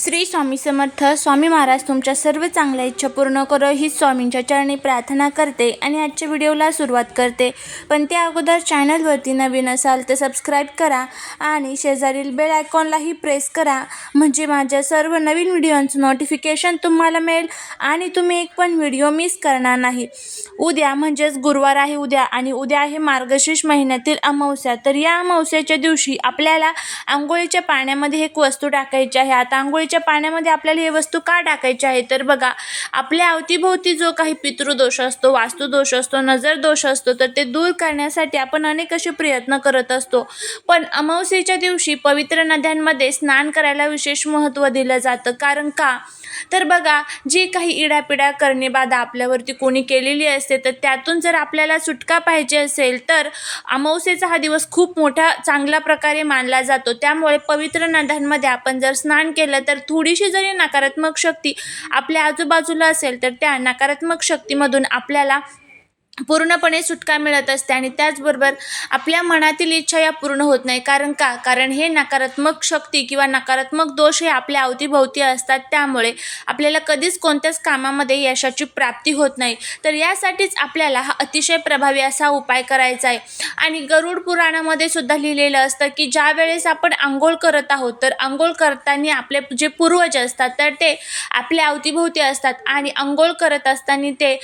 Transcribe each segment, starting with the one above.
श्री स्वामी समर्थ स्वामी महाराज तुमच्या सर्व चांगल्या इच्छा पूर्ण करो ही स्वामींच्या चरणी प्रार्थना करते आणि आजच्या व्हिडिओला सुरुवात करते. पण त्या अगोदर चॅनलवरती नवीन असाल तर सबस्क्राईब करा आणि शेजारील बेल आयकॉनलाही प्रेस करा. म्हणजे माझ्या सर्व नवीन व्हिडिओंचं नोटिफिकेशन तुम्हाला मिळेल आणि तुम्ही एक पण व्हिडिओ मिस करणार नाही. उद्या म्हणजेच गुरुवार आहे उद्या आणि उद्या आहे मार्गशीर्ष महिन्यातील अमावस्या. तर या अमावस्याच्या दिवशी आपल्याला आंघोळीच्या पाण्यामध्ये एक वस्तू टाकायची आहे. आता आंघोळी आंघोळीच्या पाण्यामध्ये आपल्याला हे वस्तू का टाकायची आहे? तर बघा आपल्या अवतीभोवती जो काही पितृदोष असतो वास्तुदोष असतो नजर दोष असतो तर ते दूर करण्यासाठी आपण अनेक असे प्रयत्न करत असतो. पण अमावस्येच्या दिवशी पवित्र नद्यांमध्ये स्नान करायला विशेष महत्त्व दिलं जातं. कारण का? तर बघा जी काही इडापिडा करणे बाधा आपल्यावरती कोणी केलेली असते तर त्यातून जर आपल्याला सुटका पाहिजे असेल तर अमावस्येचा हा दिवस खूप मोठा चांगल्या प्रकारे मानला जातो. त्यामुळे पवित्र नद्यांमध्ये आपण जर स्नान केलं तर थोडीशी जरी नकारात्मक शक्ती आपल्या आजूबाजूला असेल तर त्या नकारात्मक शक्तीमधून आपल्याला पूर्णपणे सुटका मिळत असते आणि त्याचबरोबर आपल्या मनातील इच्छा या पूर्ण होत नाही. कारण का? कारण हे नकारात्मक शक्ती किंवा नकारात्मक दोष हे आपल्या अवतीभोवती असतात. त्यामुळे आपल्याला कधीच कोणत्याच कामामध्ये यशाची प्राप्ती होत नाही. तर यासाठीच आपल्याला हा अतिशय प्रभावी असा उपाय करायचा आहे. आणि गरुड पुराणामध्ये सुद्धा लिहिलेलं असतं की ज्या वेळेस आपण आंघोळ करत आहोत तर आंघोळ करताना आपले जे पूर्वज असतात तर ते आपल्या अवतीभोवती असतात. आणि आंघोळ करत असताना ते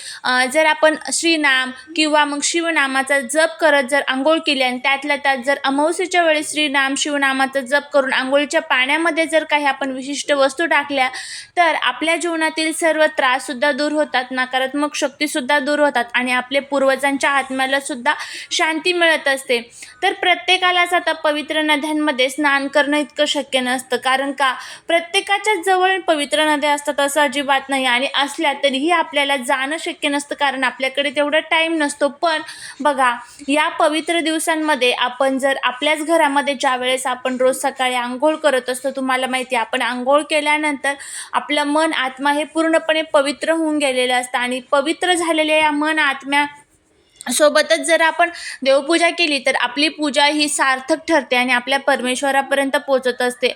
जर आपण श्रीनाम किंवा मग शिवनामाचा जप करत जर आंघोळ केली आणि त्यातल्या त्यात जर अमावस्येच्या वेळेस श्रीनाम शिवनामाचा जप करून आंघोळीच्या पाण्यामध्ये जर काही आपण विशिष्ट वस्तू टाकल्या तर आपल्या जीवनातील सर्व त्राससुद्धा दूर होतात नकारात्मक शक्तीसुद्धा दूर होतात आणि आपले पूर्वजांच्या आत्म्याला सुद्धा शांती मिळत असते. तर प्रत्येकालाच आता पवित्र नद्यांमध्ये स्नान करणं इतकं शक्य नसतं कारण का? प्रत्येकाच्या जवळ पवित्र नद्या असतात असं अजिबात नाही आणि असल्या तरीही आपल्याला जाणं शक्य नसतं कारण आपल्याकडे तेवढं टाईम नसतो. पण बघा या पवित्र दिवसांमध्ये आपण जर आपल्याच घरामध्ये ज्या वेळेस आपण रोज सकाळी आंघोळ करत असतो तुम्हाला माहिती आहे आपण आंघोळ केल्यानंतर आपलं मन आत्मा हे पूर्णपणे पवित्र होऊन गेलेलं असतं. आणि पवित्र झालेल्या या मन आत्म्या सोबतच जर आपण देवपूजा केली तर आपली पूजा ही सार्थक ठरते आणि आपल्या परमेश्वरापर्यंत पोचत असते.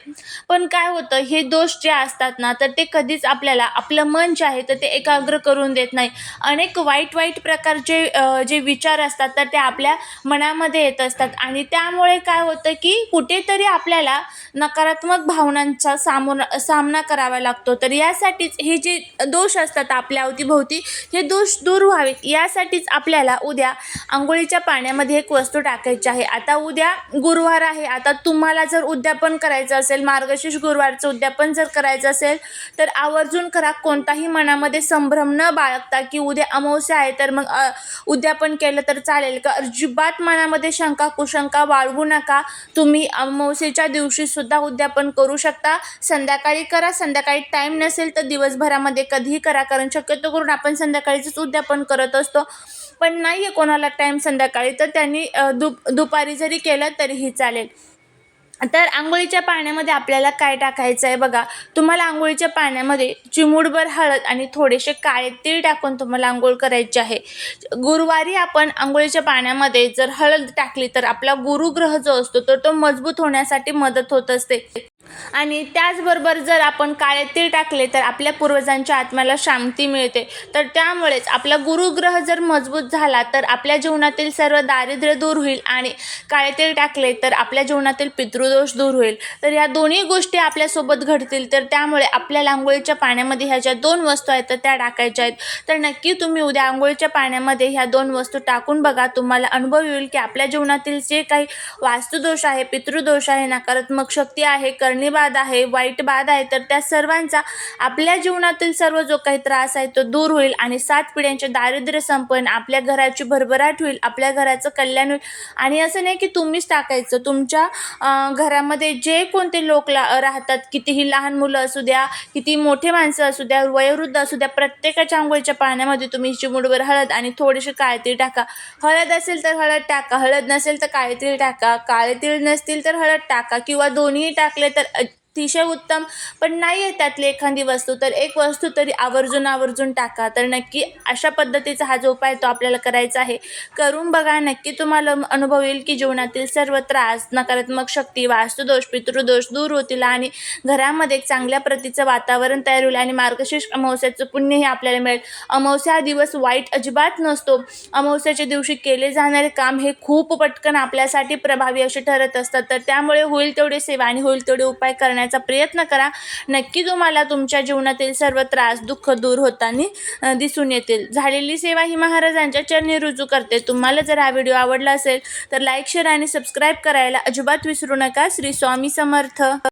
पण काय होतं हे दोष जे असतात ना तर ते कधीच आपल्याला आपलं मन जे आहे तर ते एकाग्र करून देत नाही. अनेक वाईट वाईट प्रकारचे जे विचार असतात तर ते आपल्या मनामध्ये येत असतात. आणि त्यामुळे काय होतं की कुठेतरी आपल्याला नकारात्मक भावनांचा सामोर सामना करावा लागतो. तर यासाठीच हे जे दोष असतात आपल्या अवतीभोवती हे दोष दूर व्हावेत. यासाठीच आपल्याला उद्या उद्या आंघोळीच्या पाण्यामध्ये एक वस्तू टाकायची आहे. आता उद्या गुरुवार आहे. आता तुम्हाला जर उद्यापन करायचं असेल मार्गशीर्ष गुरुवारचं उद्यापन जर करायचं असेल तर आवर्जून करा. कोणताही मनामध्ये संभ्रम न बाळगता की उद्या अमावस्या आहे तर मग उद्यापन केलं तर चालेल. का अजिबात मनामध्ये शंका कुशंका बाळगू नका. तुम्ही अमावस्येच्या दिवशी सुद्धा उद्यापन करू शकता. संध्याकाळी करा. संध्याकाळी टाईम नसेल तर दिवसभरामध्ये कधीही करा कारण शक्यतो करून आपण संध्याकाळीच उद्यापन करत असतो. पण नाही कोणाला टाईम संध्याकाळी तर त्यांनी दुप दुपारी जरी केलं तरीही चालेल. तर आंघोळीच्या पाण्यामध्ये आपल्याला काय टाकायचं आहे बघा. तुम्हाला आंघोळीच्या पाण्यामध्ये चिमूटभर हळद आणि थोडेसे काळे तीळ टाकून तुम्हाला आंघोळ करायची आहे. गुरुवारी आपण आंघोळीच्या पाण्यामध्ये जर हळद टाकली तर आपला गुरुग्रह जो असतो तर तो मजबूत होण्यासाठी मदत होत असते. आणि त्याचबरोबर जर आपण काळे तीळ टाकले तर आपल्या पूर्वजांच्या आत्म्याला शांती मिळते. तर त्यामुळेच आपला गुरुग्रह जर मजबूत झाला तर आपल्या जीवनातील सर्व दारिद्र्य दूर होईल आणि काळे तीळ टाकले तर आपल्या जीवनातील पितृदोष दूर होईल. तर ह्या दोन्ही गोष्टी आपल्यासोबत घडतील. तर त्यामुळे आपल्याला आंघोळीच्या पाण्यामध्ये ह्या ज्या दोन वस्तू आहेत तर त्या टाकायच्या आहेत. तर नक्की तुम्ही उद्या आंघोळीच्या पाण्यामध्ये ह्या दोन वस्तू टाकून बघा. तुम्हाला अनुभव येईल की आपल्या जीवनातील जे काही वास्तुदोष आहे पितृदोष आहे नकारात्मक शक्ती आहे करणीबाद आहे वाईट बाद आहे तर त्या सर्वांचा आपल्या जीवनातील सर्व जो काही त्रास आहे तो दूर होईल आणि सात पिढ्यांचे दारिद्र्य संपन्न आपल्या घराची भरभराट होईल आपल्या घराचं कल्याण होईल. आणि असं नाही की तुम्हीच टाकायचं. तुमच्या घरामध्ये जे कोणते लोक ला राहतात कितीही लहान मुलं असू द्या किती मोठे माणसं असू द्या वयोवृद्ध असू द्या प्रत्येकाच्या आंघोळीच्या पाण्यामध्ये तुम्ही चिमुडवर हळद आणि थोडीशी काळतीळ टाका. हळद असेल तर हळद टाका हळद नसेल तर काळे तीळ टाका काळे तीळ नसतील तर हळद टाका किंवा दोन्ही टाकले तर that a, अतिशय उत्तम. पण नाही आहे त्यातली एखादी वस्तू तर एक वस्तू तरी आवर्जून आवर्जून टाका. तर नक्की अशा पद्धतीचा हा जो उपाय तो आपल्याला करायचा आहे. करून बघा नक्की तुम्हाला अनुभव येईल की जीवनातील सर्व त्रास नकारात्मक शक्ती वास्तुदोष पितृदोष दूर होतील आणि घरामध्ये एक चांगल्या प्रतीचं वातावरण तयार होईल आणि मार्गशीर्ष अमावस्याचं पुण्य हे आपल्याला मिळेल. अमावस्या हा दिवस वाईट अजिबात नसतो. अमावस्याच्या दिवशी केले जाणारे काम हे खूप पटकन आपल्यासाठी प्रभावी असे ठरत असतात. तर त्यामुळे होईल तेवढी सेवा आणि होईल तेवढे उपाय करण्याचा प्रयत्न करा. नक्की तुम्हाला तुमच्या जीवनातील सर्व त्रास दुःख दूर होताना दिसून येतील. झालेली सेवा ही महाराजांच्या चरणी रुजू करते. तुम्हाला जर हा व्हिडिओ आवडला असेल तर लाईक शेअर आणि सबस्क्राईब करायला अजिबात विसरू नका. श्री स्वामी समर्थ.